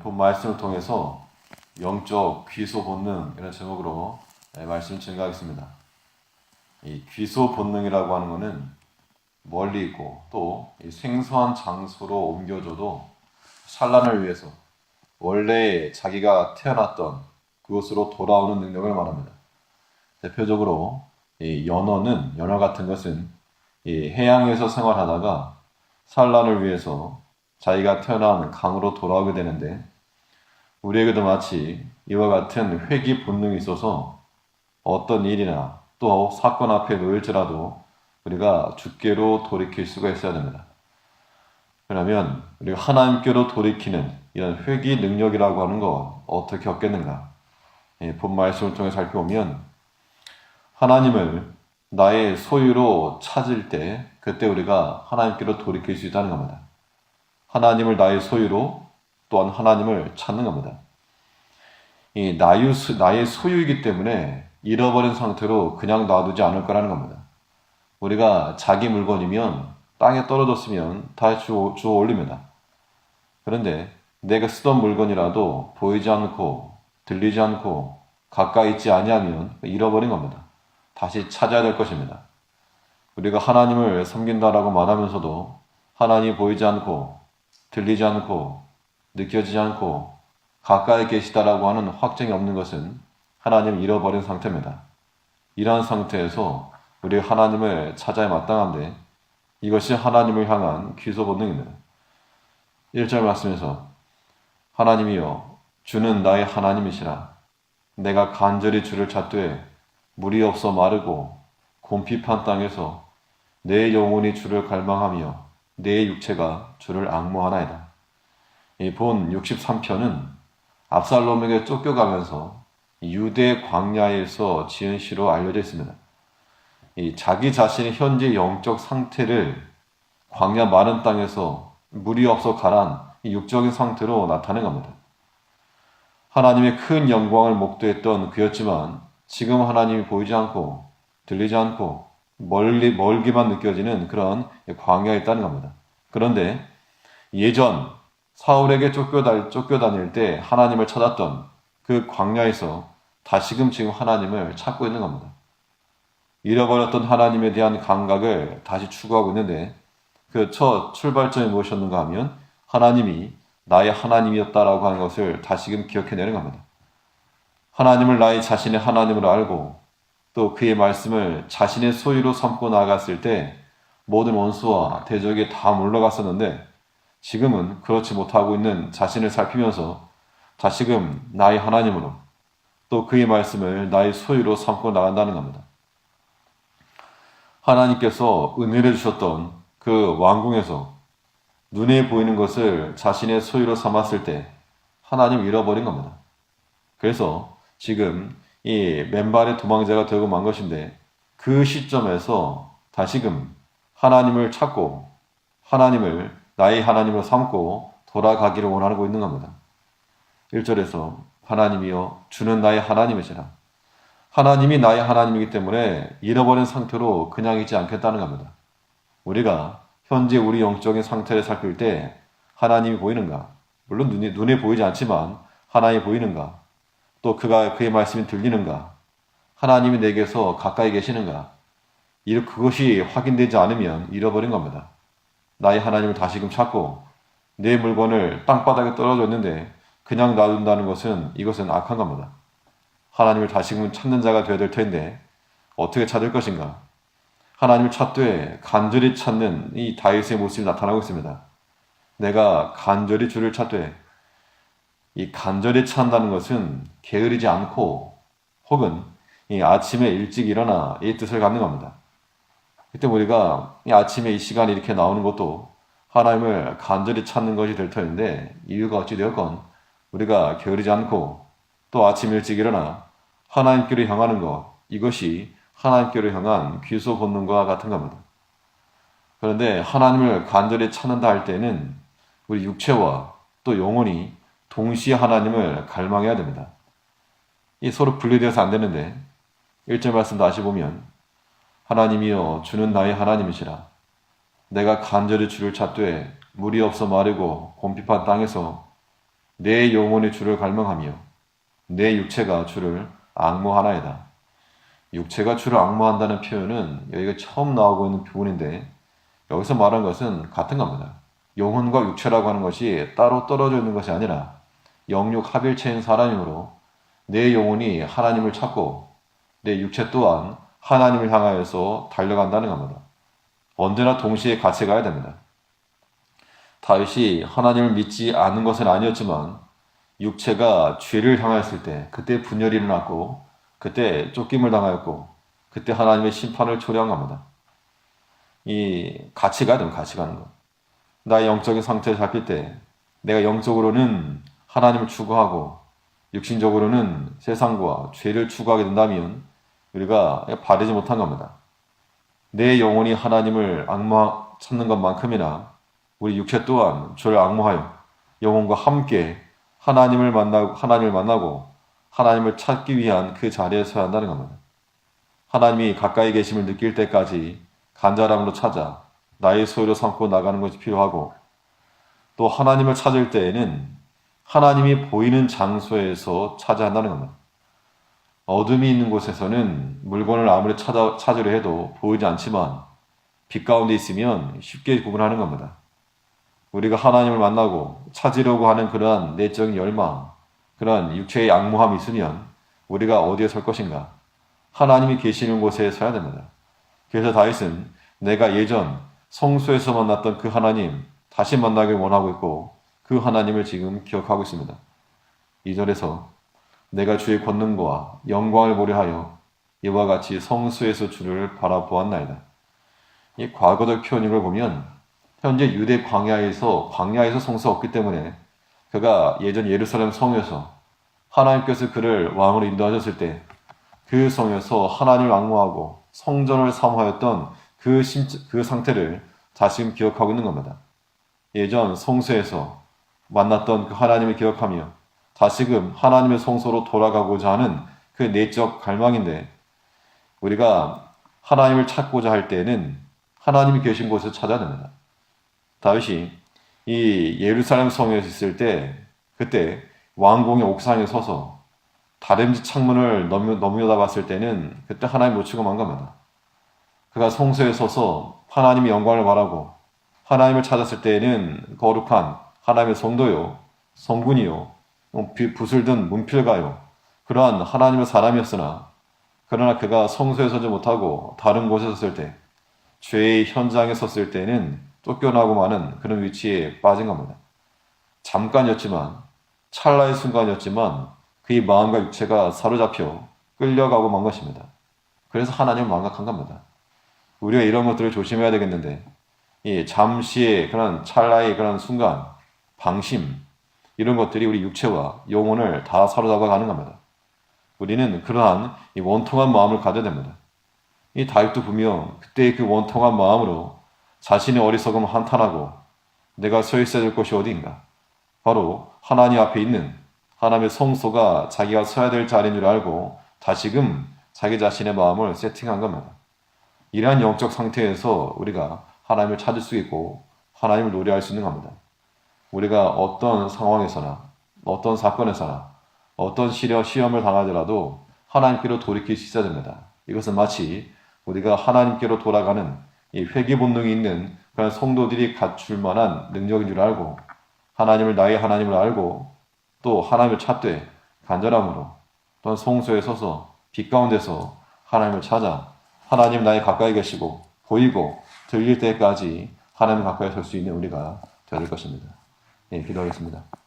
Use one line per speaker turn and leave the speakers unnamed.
본 말씀을 통해서 영적 귀소 본능 이런 제목으로 예, 말씀을 증가하겠습니다. 이 귀소 본능이라고 하는 것은 멀리 있고 또이 생소한 장소로 옮겨줘도 산란을 위해서 원래 자기가 태어났던 그곳으로 돌아오는 능력을 말합니다. 대표적으로 이 연어는 연어 같은 것은 이 해양에서 생활하다가 산란을 위해서 자기가 태어난 강으로 돌아오게 되는데 우리에게도 마치 이와 같은 회귀 본능이 있어서 어떤 일이나 또 사건 앞에 놓일지라도 우리가 주께로 돌이킬 수가 있어야 됩니다. 그러면 우리가 하나님께로 돌이키는 이런 회귀 능력이라고 하는 거 어떻게 얻겠는가? 예, 본 말씀을 통해 살펴보면 하나님을 나의 소유로 찾을 때 그때 우리가 하나님께로 돌이킬 수 있다는 겁니다. 하나님을 나의 소유로 또한 하나님을 찾는 겁니다. 이 나유, 나의 소유이기 때문에 잃어버린 상태로 그냥 놔두지 않을 거라는 겁니다. 우리가 자기 물건이면 땅에 떨어졌으면 다 주워, 주워 올립니다. 그런데 내가 쓰던 물건이라도 보이지 않고 들리지 않고 가까이 있지 아니하면 잃어버린 겁니다. 다시 찾아야 될 것입니다. 우리가 하나님을 섬긴다라고 말하면서도 하나님이 보이지 않고 들리지 않고 느껴지지 않고 가까이 계시다라고 하는 확정이 없는 것은 하나님을 잃어버린 상태입니다. 이러한 상태에서 우리 하나님을 찾아야 마땅한데 이것이 하나님을 향한 귀소 본능입니다. 1절 말씀에서 하나님이여 주는 나의 하나님이시라 내가 간절히 주를 찾되 물이 없어 마르고 곰핍한 땅에서 내 영혼이 주를 갈망하며 내 육체가 주를 악모하나이다. 이 본 63편은 압살롬에게 쫓겨가면서 유대 광야에서 지은 시로 알려져 있습니다. 이 자기 자신의 현재 영적 상태를 광야 마른 땅에서 물이 없어 가란 이 육적인 상태로 나타낸 겁니다. 하나님의 큰 영광을 목도했던 그였지만 지금 하나님이 보이지 않고 들리지 않고 멀리 멀기만 느껴지는 그런 광야에 있다는 겁니다. 그런데 예전 사울에게 쫓겨다, 쫓겨다닐 때 하나님을 찾았던 그 광야에서 다시금 지금 하나님을 찾고 있는 겁니다. 잃어버렸던 하나님에 대한 감각을 다시 추구하고 있는데 그 첫 출발점이 무엇이었는가 하면 하나님이 나의 하나님이었다라고 하는 것을 다시금 기억해내는 겁니다. 하나님을 나의 자신의 하나님으로 알고 또 그의 말씀을 자신의 소유로 삼고 나갔을 때 모든 원수와 대적이 다 물러갔었는데 지금은 그렇지 못하고 있는 자신을 살피면서 다시금 나의 하나님으로 또 그의 말씀을 나의 소유로 삼고 나간다는 겁니다. 하나님께서 은혜를 주셨던 그 왕궁에서 눈에 보이는 것을 자신의 소유로 삼았을 때 하나님 잃어버린 겁니다. 그래서 지금 이 맨발의 도망자가 되고 만 것인데 그 시점에서 다시금 하나님을 찾고 하나님을 나의 하나님으로 삼고 돌아가기를 원하고 있는 겁니다. 1절에서 하나님이여 주는 나의 하나님이시라. 하나님이 나의 하나님이기 때문에 잃어버린 상태로 그냥 있지 않겠다는 겁니다. 우리가 현재 우리 영적인 상태를 살필 때 하나님이 보이는가? 물론 눈에, 눈에 보이지 않지만 하나님이 보이는가? 또 그가 그의 말씀이 들리는가? 하나님이 내게서 가까이 계시는가? 이 그것이 확인되지 않으면 잃어버린 겁니다. 나의 하나님을 다시금 찾고 내 물건을 땅바닥에 떨어졌는데 그냥 놔둔다는 것은 이것은 악한 겁니다. 하나님을 다시금 찾는 자가 되어야 될 텐데 어떻게 찾을 것인가? 하나님을 찾되 간절히 찾는 이 다윗의 모습이 나타나고 있습니다. 내가 간절히 주를 찾되 이 간절히 찾는다는 것은 게으르지 않고 혹은 이 아침에 일찍 일어나 이 뜻을 갖는 겁니다. 그때 우리가 이 아침에 이 시간에 이렇게 나오는 것도 하나님을 간절히 찾는 것이 될 터인데 이유가 어찌 되었건 우리가 게으르지 않고 또 아침 일찍 일어나 하나님께로 향하는 것 이것이 하나님께로 향한 귀소 본능과 같은 겁니다. 그런데 하나님을 간절히 찾는다 할 때는 우리 육체와 또 영혼이 동시에 하나님을 갈망해야 됩니다. 이 서로 분리되어서 안 되는데 1절 말씀 다시 보면 하나님이여 주는 나의 하나님이시라 내가 간절히 주를 찾되 물이 없어 마르고 곰핍한 땅에서 내 영혼이 주를 갈망하며 내 육체가 주를 악모하나이다. 육체가 주를 악모한다는 표현은 여기가 처음 나오고 있는 부분인데 여기서 말한 것은 같은 겁니다. 영혼과 육체라고 하는 것이 따로 떨어져 있는 것이 아니라 영육 합일체인 사람이므로 내 영혼이 하나님을 찾고 내 육체 또한 하나님을 향하여서 달려간다는 겁니다. 언제나 동시에 같이 가야 됩니다. 다윗이 하나님을 믿지 않는 것은 아니었지만 육체가 죄를 향하였을 때 그때 분열이 일어났고 그때 쫓김을 당하였고 그때 하나님의 심판을 초래한 겁니다. 이 같이 가야 됩니다. 같이 가는 것. 나의 영적인 상태를 살필 때 내가 영적으로는 하나님을 추구하고 육신적으로는 세상과 죄를 추구하게 된다면 우리가 바르지 못한 겁니다. 내 영혼이 하나님을 악마 찾는 것만큼이나 우리 육체 또한 주를 악모하여 영혼과 함께 하나님을 만나고 하나님을 만나고 하나님을 찾기 위한 그 자리에 서야 한다는 겁니다. 하나님이 가까이 계심을 느낄 때까지 간절함으로 찾아 나의 소유로 삼고 나가는 것이 필요하고 또 하나님을 찾을 때에는 하나님이 보이는 장소에서 찾아야 한다는 겁니다. 어둠이 있는 곳에서는 물건을 아무리 찾아, 찾으려 해도 보이지 않지만 빛 가운데 있으면 쉽게 구분하는 겁니다. 우리가 하나님을 만나고 찾으려고 하는 그러한 내적인 열망, 그러한 육체의 양무함이 있으면 우리가 어디에 설 것인가? 하나님이 계시는 곳에 서야 됩니다. 그래서 다윗은 내가 예전 성소에서 만났던 그 하나님 다시 만나길 원하고 있고 그 하나님을 지금 기억하고 있습니다. 2절에서 내가 주의 권능과 영광을 보려 하여 이와 같이 성수에서 주를 바라보았나이다. 이 과거적 표현인 걸 보면 현재 유대 광야에서 광야에서 성수 없기 때문에 그가 예전 예루살렘 성에서 하나님께서 그를 왕으로 인도하셨을 때 그 성에서 하나님을 악모하고 성전을 사모하였던 그, 심, 그 상태를 다시금 기억하고 있는 겁니다. 예전 성수에서 만났던 그 하나님을 기억하며 다시금 하나님의 성소로 돌아가고자 하는 그 내적 갈망인데 우리가 하나님을 찾고자 할 때는 하나님이 계신 곳을 찾아야 됩니다. 다윗이 이 예루살렘 성에 있을 때 그때 왕궁의 옥상에 서서 다림쥐 창문을 넘겨, 넘겨다 봤을 때는 그때 하나님 놓치고 만 겁니다. 그가 성소에 서서 하나님의 영광을 바라고 하나님을 찾았을 때에는 거룩한 하나님의 성도요, 성군이요, 붓을 든 문필가요, 그러한 하나님의 사람이었으나 그러나 그가 성소에 서지 못하고 다른 곳에 섰을 때 죄의 현장에 섰을 때는 쫓겨나고 마는 그런 위치에 빠진 겁니다. 잠깐이었지만 찰나의 순간이었지만 그의 마음과 육체가 사로잡혀 끌려가고 만 것입니다. 그래서 하나님을 망각한 겁니다. 우리가 이런 것들을 조심해야 되겠는데, 이 잠시의 그런 찰나의 그런 순간, 방심, 이런 것들이 우리 육체와 영혼을 다 사로잡아 가는 겁니다. 우리는 그러한 이 원통한 마음을 가져야 됩니다. 이 다윗도 분명 그때의 그 원통한 마음으로 자신의 어리석음 한탄하고 내가 서 있어야 될 곳이 어디인가? 바로 하나님 앞에 있는 하나님의 성소가 자기가 서야 될 자리인 줄 알고 다시금 자기 자신의 마음을 세팅한 겁니다. 이러한 영적 상태에서 우리가 하나님을 찾을 수 있고 하나님을 노래할 수 있는 겁니다. 우리가 어떤 상황에서나 어떤 사건에서나 어떤 시련, 시험을 당하더라도 하나님께로 돌이킬 수 있어야 됩니다. 이것은 마치 우리가 하나님께로 돌아가는 이 회개 본능이 있는 그런 성도들이 갖출 만한 능력인 줄 알고 하나님을 나의 하나님을 알고 또 하나님을 찾되 간절함으로 또는 성소에 서서 빛 가운데서 하나님을 찾아 하나님 나의 가까이 계시고 보이고 들릴 때까지 하나님 가까이 설 수 있는 우리가 될 것입니다. 예, 기도하겠습니다.